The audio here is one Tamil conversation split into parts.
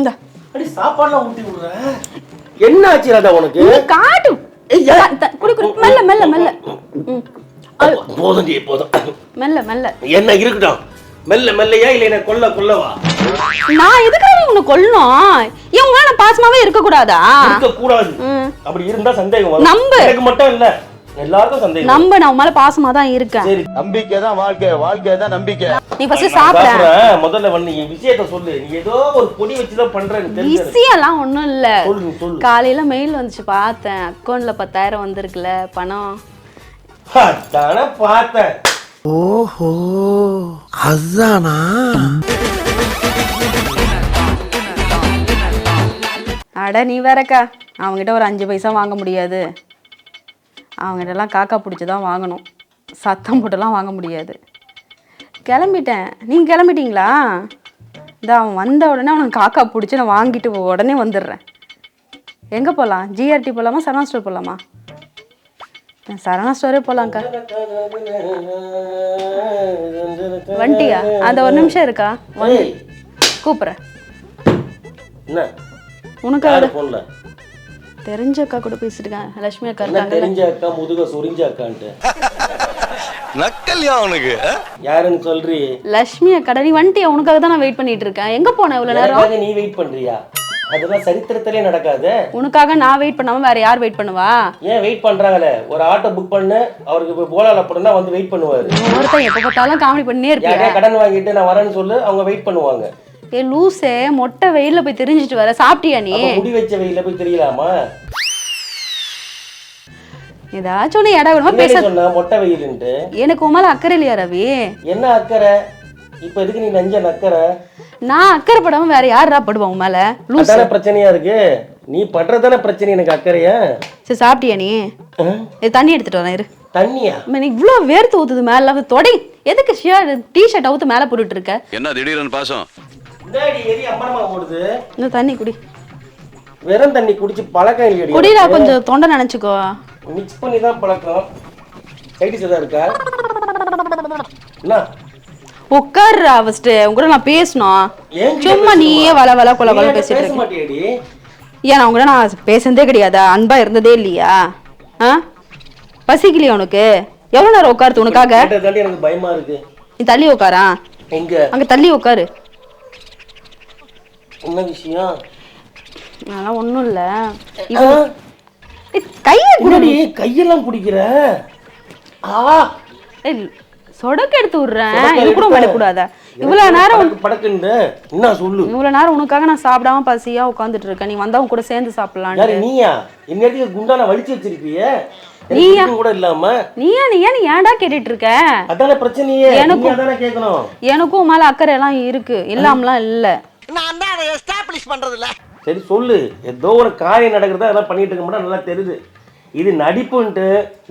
இந்த. அடி சாப்பாடுலாம் ஊட்டி விடுற என்ன ஆச்சு ராதா உனக்கு? காட்டு குடி குடி. மெல்ல மெல்ல மெல்ல. போதும் டி போதும். மெல்ல மெல்ல. என்ன இருக்கட்டும். மெல்ல மெல்லையா இல்ல என்ன கொல்ல கொல்லவா? நான் எதுக்காக உன்னை கொல்லணும் இவங்க நான் பாசமாவே இருக்க கூடாதா இருக்க கூடாது. அப்படி இருந்தா சந்தேகம் வரும். நம்பு. எனக்கு மட்டும் இல்ல. எல்லாருக்கும் சந்தேகம் நம்ப நான் மேல பாசமா தான் இருக்கேன். சரி. நம்பிக்கை தான் வாழ்க்கை. வாழ்க்கை தான் நம்பிக்கை. நீ ஃபர்ஸ்ட் சாப்பிட. முதல்ல வந்து நீ விஷயத்த சொல்லு. நீ ஏதோ ஒரு பொடி வச்சுதான் பண்றேன்னு தெரிஞ்சது விஷயம்லாம் ஒண்ணும் இல்ல. சொல்லு சொல்லு. காலையில மெயில் வந்துச்சு பார்த்தேன். அக்கௌண்ட்ல பத்தாயிரம் வந்திருக்குல்ல பணம். அதானே பார்த்தேன். ஓஹோ அதானா? அட நீ வேறக்கா. அவங்ககிட்ட ஒரு அஞ்சு பைசா வாங்க முடியாது. அவங்ககிட்டலாம் காக்கா பிடிச்சி தான் வாங்கணும். சத்தம் போட்டுலாம் வாங்க முடியாது. கிளம்பிட்டேன். நீங்கள் கிளம்பிட்டீங்களா? இந்த அவன் வந்த உடனே அவனை காக்கா பிடிச்சி நான் வாங்கிட்டு உடனே வந்துடுறேன். எங்கே போகலாம் ஜிஆர்டி போகலாமா சரணா ஸ்டோர் போகலாமா சரணா ஸ்டோரே போகலாங்க்கா வண்டியா? அந்த ஒரு நிமிஷம் இருக்கா? ஏய், கூப்பிட்றேன். உனக்கு தெரிஞ்ச அக்கா கூட பேசிட்டு இருக்கேன் லட்சுமி அக்கா என்ன இருக்காங்கல்ல. தெரிஞ்ச அக்கா முதுக சொரிஞ்ச அக்கான்ட்டு. நக்கல்யா அவனுக்கு? யாருன்னு சொல்றி? லட்சுமி அக்கா நீ வந்துட்டியா உனக்காக தான் நான் வெயிட் பண்ணிட்டு இருக்கேன் எங்க போன இவ்வளவு நேரம்? எனக்காக நீ வெயிட் பண்றியா? அதெல்லாம் சரித்திரத்திலே நடக்காது. உனக்காக நான் வெயிட் பண்ணாம வேற யார் வெயிட் பண்ணுவா? ஏன் வெயிட் பண்றாங்களே? ஒரு ஆட்டோ புக் பண்ணு அவருக்கு இப்போ போலால போனா வந்து வெயிட் பண்ணுவாரு. ஒருத்தன் எப்ப பார்த்தாலும் காமெடி பண்ணியே இருப்பியா? கடன் வாங்கிட்டு நான் வரேன்னு சொல்லு அவங்க வெயிட் பண்ணுவாங்க. ஏ லூசே மொட்டை வெயில்ல போய் தெரிஞ்சிட்டு வர சாப்பிட்டியா நீ? முடி வச்ச வெயில போய் தெரியலாமா? ஏதாச்சும் ஒண்ணு இடம் விடாம பேச சொன்னா மொட்டை வெயிலுன்ட்டு. எனக்கு உன் மேல அக்கறை இல்லையா ரவி? என்ன அக்கறை? இப்ப எதுக்கு நீ நஞ்ச நக்கறை நான் அக்கறை படாம வேற யாரா படுவான் உன் மேல? லூஸ் அதானே பிரச்சனையா இருக்கு? நீ பண்றதானே பிரச்சனை எனக்கு அக்கறையா? சரி சாப்பிட்டியா நீ? தண்ணி எடுத்துட்டு வரேன் இரு. தண்ணியா? இவ்வளோ வேர்த்து ஊத்துது மேல தொடை. எதுக்கு ஷியர் டிஷர்ட் அவுத்து மேல போட்டுட்டு இருக்க? என்ன திடீர்னு பாசம்? இந்த தண்ணி குடி. வெறும் தண்ணி குடிச்சு பழக்கம் இல்லையடி குடிடா கொஞ்சம் தொண்டை நினைச்சுக்கோ. மிக்ஸ் பண்ணி தான் பழக்கம். சைடிஸ் இருக்கா? என்ன? உட்காருடா ஃபர்ஸ்ட் உங்க கூட நான் பேசணும். சும்மா? நீயே வள வள கொல கொல பேசிட்டு பேச இருக்க. ஏன் நான் உங்க கூட நான் பேசுனதே கிடையாதா? அன்பா இருந்ததே இல்லையா? ஆ? பசிக்கலையா உனக்கு? எவ்வளவு நேரம் உட்காருது உனக்காக? கேட்டதாண்டி எனக்கு பயமா இருக்கு. நீ தள்ளி உட்காரா? எங்க? அங்க தள்ளி உட்காரு. என்ன விஷயம்? அதெல்லாம் ஒண்ணும் இல்ல. கையை குடு. என்னடி கையெல்லாம் பிடிக்கிற? ஆ. சொடக்கு எடுத்து விடுறேன். இது கூட. விடக்கூடாதா இவ்வளவு நேரம் படக்கு படக்குன்னு. என்ன சொல்லு? இவ்வளவு நேரம் உனக்காக நான் சாப்பிடாம பசியா உட்காந்துட்டு இருக்கேன். நீ வந்தா உன் கூட சேர்ந்து யாரு சாப்பிடலான்னு நீயா இந்நேரத்துக்கு குண்டான வலிச்சு வச்சிருப்பிய. நீயா? கூட இல்லாம. நீ ஏன் நீ ஏன் நீ ஏன்டா கேட்டுட்டு இருக்க? அதானே பிரச்சனையே. எனக்கும். எனக்கும் மேல அக்கறை எல்லாம் இருக்கு. இல்லாமலாம் இல்ல. நான் தான் அதை எஸ்டாப்ளிஷ் பண்றது இல்ல சரி சொல்லு. ஏதோ ஒரு காரியம் நடக்கிறதா அதெல்லாம் பண்ணிட்டு இருக்க நல்லா தெரியுது. இது நடிப்புன்ட்டு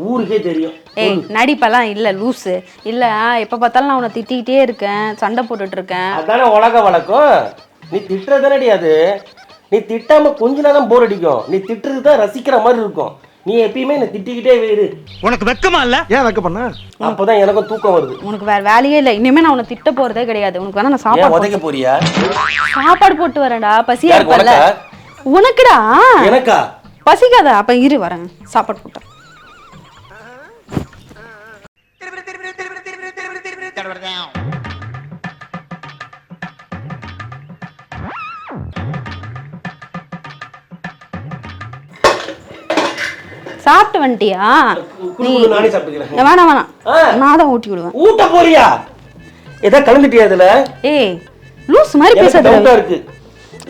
ஊருக்கே தெரியும். ஏய் நடிப்பெல்லாம் இல்ல லூசு. இல்ல எப்ப பார்த்தாலும் நான் உன்னை திட்டிக்கிட்டே இருக்கேன் சண்டை போட்டுட்டு இருக்கேன் அதானே உலக வழக்கம். நீ திட்டுறதானடி அது? நீ திட்டாம கொஞ்ச நேரம் போர் அடிக்கும். நீ திட்டுறது தான் ரசிக்கிற மாதிரி இருக்கும். நீ எப்பயுமே என்னை திட்டிக்கிட்டே இரு. உனக்கு வெக்கமா இல்ல? ஏன் வெக்க பண்ண அப்பதான் எனக்கும் தூக்கம் வருது. உனக்கு வேற வேலையே இல்ல. இனிமே நான் உன்னை திட்ட போறதே கிடையாது. உனக்கு வேணா நான் சாப்பாடு உதைக்க போறியா? போட்டு- சாப்பாடு போட்டு வரேன்டா. பசியா உனக்கா? உனக்குடா. எனக்கா? பசிக்காதா? அப்ப இரு வரேன். சாப்பாடு போட்டேன் சாப்பிட்டு வந்துட்டியா? வேணாம் வேணாம். நான் தான் ஊட்டி விடுவேன். ஊட்ட போறியா? ஏதா கலந்துட்டியா இதுல? ஏய் லூஸ் மாதிரி பேசாத. இருக்கு.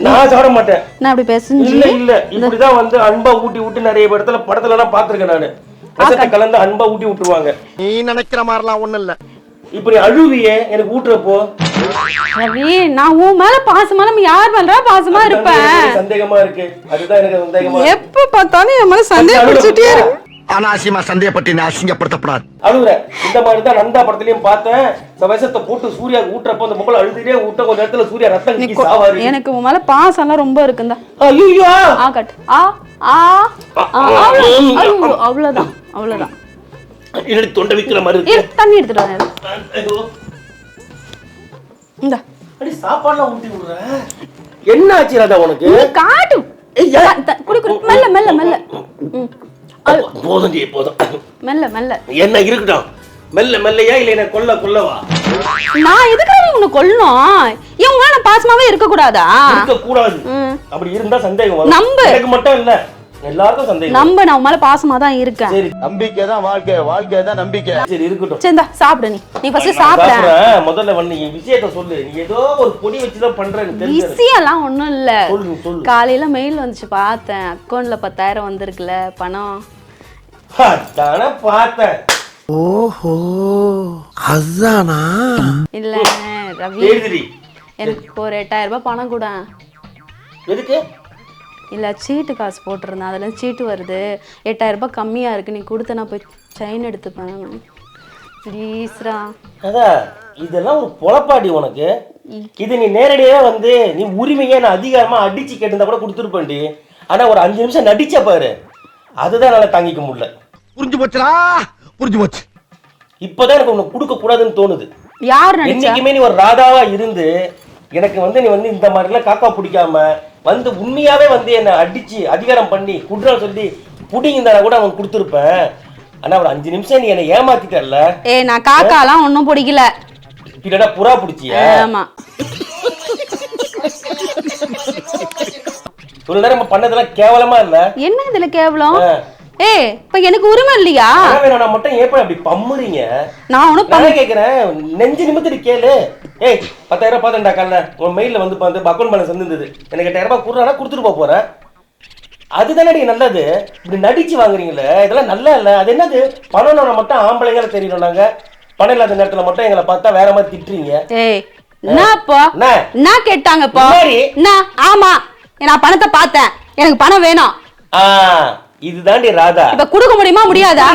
நான் சாப்பிட மாட்டேன். நான் அப்படி பேசுஞ்சு இல்ல இல்ல. இப்படிதான் வந்து அன்பா ஊட்டி விட்டு நிறைய இடத்துல படத்துல எல்லாம் பாத்திருக்கேன் நானு. கலந்து அன்பா ஊட்டி விட்டுருவாங்க நீ நினைக்கிற மாதிரிலாம் ஒண்ணும் இல்ல. இப்படி அழுவியே எனக்கு ஊட்டுறப்போ ரவி நான் உன் மேல பாசமா நம்ம யார் மேல பாசமா இருப்பேன் எனக்கு சந்தேகமா இருக்கு அதுதான் எனக்கு சந்தேகமா இருக்கு. எப்ப பார்த்தாலும் என் மேல இருக்கு அனாவசியமா சந்தேகப்பட்டு நான் அசிங்கப்படுத்தப்படாது அழுகுற இந்த மாதிரி தான் நந்தா படத்துலயும் பார்த்தேன் இந்த விஷத்தை போட்டு சூர்யா ஊட்டுறப்போ அந்த பொம்பளை அழுதுட்டே ஊட்ட கொஞ்ச நேரத்துல சூர்யா ரத்தம் கொ- சாவாரு எனக்கு உன் மேல பாசம் எல்லாம் ரொம்ப இருக்குந்தா ஐயோ ஆ கட் ஆ அவ்வளவுதான் அவ்வளவுதான் எனக்கு தொண்டை விக்கிற மாதிரி இரு, இருக்கு தண்ணி எடுத்துட்டு வரேன். ஐயோ. இந்த. அடி சாப்பாடுலாம் ஊட்டி விடுற. என்ன ஆச்சு ராதா உனக்கு? த- குடி குடி. மெல்ல மெல்ல மெல்ல. போதும் டி போதும். மெல்ல மெல்ல. என்ன இருக்கட்டும். மெல்ல மெல்லையா இல்ல என்ன கொல்ல கொல்லவா? நான் எதுக்காக உன்னை கொல்லணும் இவங்க நான் பாசமாவே இருக்க கூடாதா இருக்க கூடாது. அப்படி இருந்தா சந்தேகம் வரும். நம்பு. எனக்கு மட்டும் இல்ல. எல்லாருக்கும் சந்தேகம். நம்ப நான் மேல பாசமா தான் இருக்கேன். சரி. நம்பிக்கை தான் வாழ்க்கை வாழ்க்கை தான் நம்பிக்கை. சரி இருக்கட்டும். சரி சாப்பிடு நீ. நீ ஃபர்ஸ்ட் சாப்பிட. முதல்ல வந்து நீ விஷயத்த சொல்லு. நீ ஏதோ ஒரு பொடி வச்சுதான் பண்றேன்னு தெரிஞ்சு பிஸியெல்லாம் ஒண்ணும் இல்ல. சொல்லு சொல்லு. காலையில மெயில் வந்துச்சு பார்த்தேன். அக்கௌண்ட்ல பத்தாயிரம் வந்திருக்குல்ல பணம். தானே பார்த்தேன். ஓஹோ அதுதானா இல்ல ரவி. எனக்கு ஒரு எட்டாயிரம் ரூபாய் பணம் கூட. எதுக்கு? இல்ல சீட்டு காசு போட்டிருந்தேன். அதுல சீட்டு வருது. எட்டாயிரம் ரூபாய் கம்மியா இருக்கு. நீ கொடுத்த நான் போய் செயின் எடுத்துப்பேன். ப்ளீஸ்ரா. அதான் இதெல்லாம் ஒரு பொழப்பாடி உனக்கு. இது நீ நேரடியாக வந்து நீ உரிமையை நான் அதிகாரமா அடிச்சு கேட்டிருந்தா கூட கொடுத்துருப்பேன்டி. ஆனா ஒரு அஞ்சு நிமிஷம் நடிச்ச பாரு. அதுதான் என்னால தாங்கிக்க முடியல. புரிஞ்சு போச்சுடா. புரிஞ்சு போச்சு. இப்போதான் எனக்கு உனக்கு கொடுக்க கூடாதுன்னு தோணுது. யார் என்னைக்குமே நீ ஒரு ராதாவா இருந்து எனக்கு வந்து நீ வந்து இந்த மாதிரிலாம் காக்கா பிடிக்காம வந்து உண்மையாவே வந்து என்னை அடிச்சு அதிகாரம் பண்ணி குற்றம் சொல்லி புடிங்கிருந்தா கூட அவன் கொடுத்துருப்பேன். ஆனா ஒரு அஞ்சு நிமிஷம் நீ என்னை ஏமாத்திட்டல்ல. ஏய் நான் காக்காலாம் ஒன்றும் பிடிக்கல. இல்லடா புறா பிடிச்சியா? ஆமா. இவ்வளவு நேரம் நம்ம பண்ணதெல்லாம் கேவலமா இல்ல? என்ன இதுல கேவலம். ஏய் இப்ப எனக்கு உரிமை இல்லையா? நான் மட்டும் ஏப்ப அப்படி பம்முறீங்க? நான் ஒன்றும் நான் கேக்குறேன்? நெஞ்சு நிமித்திட்டு கேளு. ஏய் பத்தாயிரம் பார்த்தேன்டா காலைல. உன் மெயில வந்து பார்த்து அக்கௌண்ட் பேலன்ஸ் இருந்தது. எனக்கு எட்டாயிரம் ரூபாய் கொடுறானா கொடுத்துட்டு போக போறேன் அதுதானடி நல்லது. இப்படி நடிச்சு வாங்குறீங்களே இதெல்லாம் நல்லா இல்ல. அது என்னது? பணம் நான் மட்டும் ஆம்பளைங்கள தெரியணும் நாங்க. பணம் இல்லாத நேரத்துல மட்டும் எங்களை பார்த்தா வேற மாதிரி திட்டுறீங்க. ஏய் என்னப்பா என்ன? என்ன? கேட்டாங்கப்பா? என்ன? ஆமா. நான் பணத்தை பார்த்தேன். எனக்கு பணம் வேணும். ஆ இதுதாண்டி ராதா. இப்ப கொடுக்க முடியுமா முடியாதா?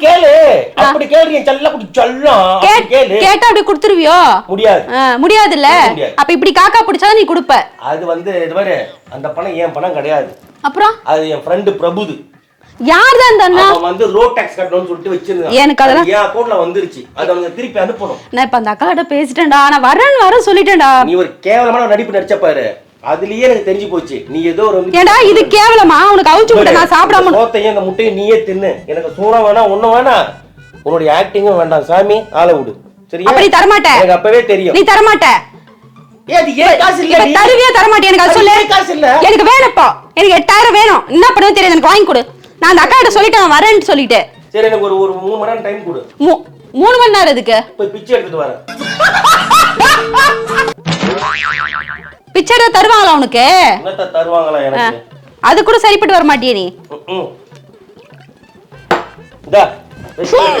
கேளு. அப்படி கேளு என் செல்ல குட்டி சொல்லம். அப்படி கேட்- கேளு. கேட்டா அப்படி கொடுத்துருவியோ? முடியாது. முடியாது. அப்ப இப்படி காக்கா பிடிச்சாதான் நீ கொடுப்ப. அது வந்து இது மாதிரி அந்த பணம் என் பணம் கிடையாது. அப்புறம்? அது என் ஃப்ரெண்டு பிரபுது. யார் தான் அவன் வந்து ரோட் டாக்ஸ் கட்டணும்னு சொல்லிட்டு வச்சிருந்தான். எனக்கு அதெல்லாம்- அது என் வந்துருச்சு. அது திருப்பி அனுப்பணும். நான் இப்ப அந்த அக்கா கிட்ட பேசிட்டேன்டா. நான் வரேன்னு வர சொல்லிட்டேன்டா. நீ ஒரு கேவலமான நடிப்பு நடிச்ச பாரு. அதுலயே எனக்கு தெரிஞ்சு போச்சு. நீ ஏதோ ஒரு ஏண்டா இது கேவலமா? உனக்கு அவிச்சு விட்ட நான் சாப்பிடாம சோத்தையும் இந்த முட்டையும் நீயே தின்னு. எனக்கு சூடம் வேணாம் ஒண்ணும் வேணாம். உன்னுடைய ஆக்டிங்கும் வேண்டாம் சாமி. ஆளை விடு. சரியா? அப்ப நீ தரமாட்ட. எனக்கு அப்பவே தெரியும். நீ தருவியா தரமாட்டே எனக்கு வேணும்ப்பா எனக்கு எட்டாயிரம் வேணும். என்ன பண்ணுறது தெரியாது எனக்கு வாங்கி கொடு. நான் அந்த அக்கா கிட்ட சொல்லிட்டேன் வரேன்னு சொல்லிட்டேன் சரி எனக்கு ஒரு ஒரு மூணு மணி நேரம் டைம் கொடு. மூணு மணி நேரம் இதுக்கு போய் பிச்சை எடுத்துட்டு வரேன். பிச்சை தருவாங்களா உனக்கு? தருவாங்களா. எனக்கு? அது கூட சரிப்பட்டு வர மாட்டியே நீ.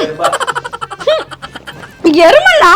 எடுப்பா. எருமலா